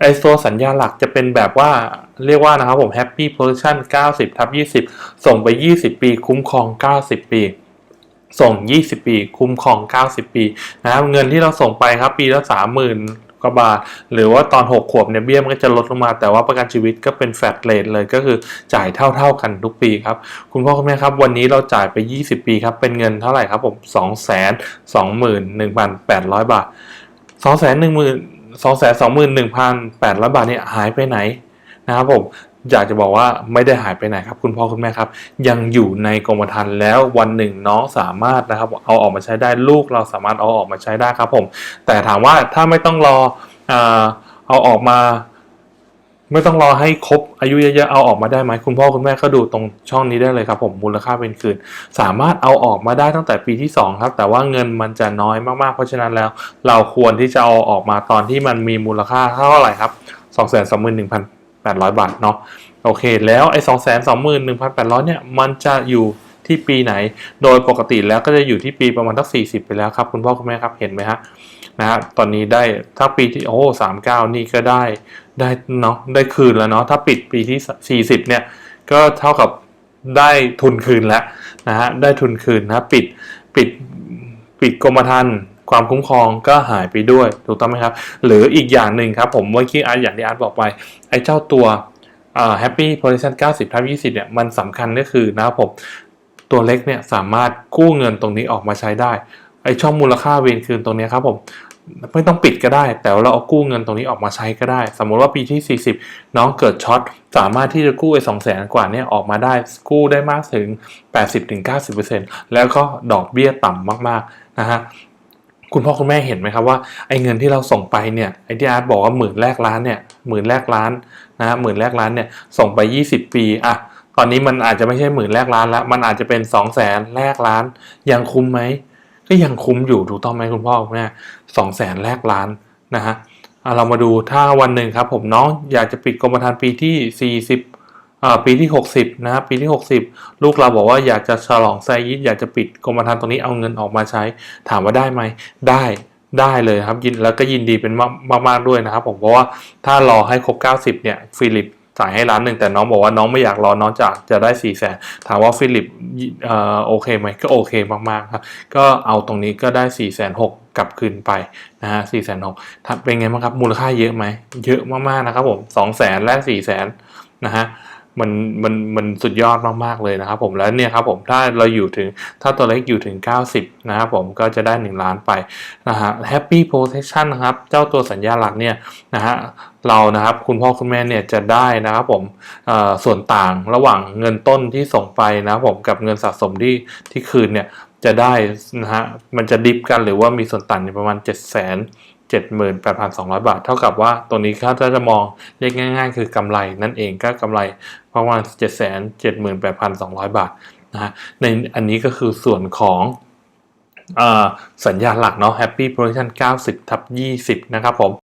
ไอตัวสัญญาหลักจะเป็นแบบว่าเรียกว่านะครับผม Happy Position 90ทับ20 ส่งไป 20 ปี คุ้มครอง 90 ปี ส่ง 20 ปี คุ้มครอง 90 ปีนะครับเงินที่เราส่งไปครับ ปีละ 30,000กว่าบาทหรือว่าตอน 6 ขวบเนี่ยเบี้ยมันก็จะลดลงมา แต่ว่าประกันชีวิตก็เป็นแฟลตเรทเลยก็คือจ่ายเท่า ๆกันทุกปีครับ คุณพ่อคุณแม่ครับ วันนี้เราจ่ายไป 20 ปีครับ เป็นเงินเท่าไหร่ครับผม 221,800 บาท 2 1 0 0 0 2 2 1 8 0 0บาทเนี่ยหายไปไหนนะครับผมอยากจะบอกว่าไม่ได้หายไปไหนครับ คุณพ่อคุณแม่ครับ ยังอยู่ในกรมธรรม์แล้ววันหนึ่งน้องสามารถนะครับ เอาออกมาใช้ได้ลูกเราสามารถเอาออกมาใช้ได้ครับผม แต่ถามว่าถ้าไม่ต้องรอเอาออกมา ไม่ต้องรอให้ครบอายุเยอะๆเอาออกมาได้ไหมคุณพ่อคุณแม่ก็ดูตรงช่องนี้ได้เลยครับผมมูลค่าเป็นคืน สามารถเอาออกมาได้ตั้งแต่ปีที่ 2 ครับ แต่ว่าเงินมันจะน้อยมากๆ เพราะฉะนั้นแล้วเราควรที่จะเอาออกมาตอนที่มันมีมูลค่าเท่าไหร่ครับ2 2 1 8 0 0 บาทเนาะโอเค แล้วไอ้2 2 1 8 0 0เนี่ยมันจะอยู่ที่ปีไหน โดยปกติแล้วก็จะอยู่ที่ปีประมาณทัก40 ไปแล้วครับ คุณพ่อคุณแม่ครับเห็นไหมฮะ นะฮะตอนนี้ได้ถ้าปีที่โอ้สามเก้านี่ก็ได้ได้เนาะได้คืนแล้วเนาะถ้าปิดปีที่ 40 เนี่ย ก็เท่ากับได้ทุนคืนแล้วนะฮะได้ทุนคืนนะปิดปิดปิดกรมธรรม์ความคุ้มครองก็หายไปด้วยถูกต้องไหมครับ หรืออีกอย่างหนึ่งครับ ผมเมื่อกี้อาร์ตอย่างที่อาร์ตบอกไป ไอ้เจ้าตัวอ่า Happy Position 90ทับ20เนี่ยมันสำคัญก็คือนะครับผมตัวเล็กเนี่ยสามารถกู้เงินตรงนี้ออกมาใช้ได้ไอ้ช่องมูลค่าเวนคืนตรงนี้ครับผม ไม่ต้องปิดก็ได้ แต่ว่าเราเอากู้เงินตรงนี้ออกมาใช้ก็ได้ สมมุติว่าปีที่ 40 น้องเกิดช็อตสามารถที่จะกู้ไอ้สองแสนกว่าเนี่ยออกมาได้กู้ได้มากถึง 80-90%แล้วก็ดอกเบี้ยต่ำมากๆนะฮะคุณพ่อคุณแม่เห็นไหมครับว่าไอ้เงินที่เราส่งไปเนี่ยไอ้ที่อาร์ตบอกว่าหมื่นแรกล้านเนี่ยหมื่นแรกล้านนะฮะหมื่นแรกล้านเนี่ยส่งไป 20 ปีอะตอนนี้มันอาจจะไม่ใช่หมื่นแรกล้านแล้วมันอาจจะเป็นสองแสนแรกล้านยังคุ้มไหม ก็ยังคุ้มอยู่ถูกต้องไหมคุณพ่อคุณแม่สองแสนแรกล้านนะฮะเรามาดูถ้าวันหนึ่งครับผมน้องอยากจะปิดกรมธรรม์ปีที่ 40ปีที่ 60นะปีที่ 60 ลูกเราบอกว่าอยากจะฉลองไซยิดอยากจะปิดกรมธรรม์ตรงนี้เอาเงินออกมาใช้ ถามว่าได้ไหมได้ได้เลยครับยินแล้วก็ยินดีเป็นมากมากๆด้วยนะครับผมเพราะว่าถ้ารอให้ครบ 90 เนี่ยฟิลิป จ่ายให้ล้านหนึ่งแต่น้องบอกว่าน้องไม่อยากรอน้องจากจะได้4ี่แสนถามว่าฟิลิปอ่อโอเคไหมก็โอเคมากๆครับ ก็เอาตรงนี้ก็ได้4ี่แสนหกกลับคืนไปนะฮะสี่แสนหกเป็นไงบ้างครับ มูลค่าเยอะไหม เยอะมากๆนะครับผมสองแสนและสี่แสนนะฮะ มันมันมันสุดยอดมากๆเลยนะครับผมแล้วเนี่ยครับผมถ้าเราอยู่ถึงถ้าตัวเลขอยู่ถึง 90 นะครับผมก็จะได้ 1 ล้านไปนะฮะ Happy Protection นะครับ เจ้าตัวสัญญาหลักเนี่ยนะฮะเรานะครับคุณพ่อคุณแม่เนี่ยจะได้นะครับผมส่วนต่างระหว่างเงินต้นที่ส่งไปนะครับผมกับเงินสะสมที่ที่คืนเนี่ยจะได้นะฮะมันจะดิฟกันหรือว่ามีส่วนต่างอยู่ประมาณ 7 0 0 0 0 78,200 บาท เท่ากับว่าตัวนี้ถ้าจะมองเรียกง่าย ๆ คือกำไรนั่นเองก็กำไรประมาณ 778,200 บาทนะฮะในอันนี้ก็คือส่วนของอสัญญาหลักเนาะ Happy Protection 90ทับ20 นะครับผม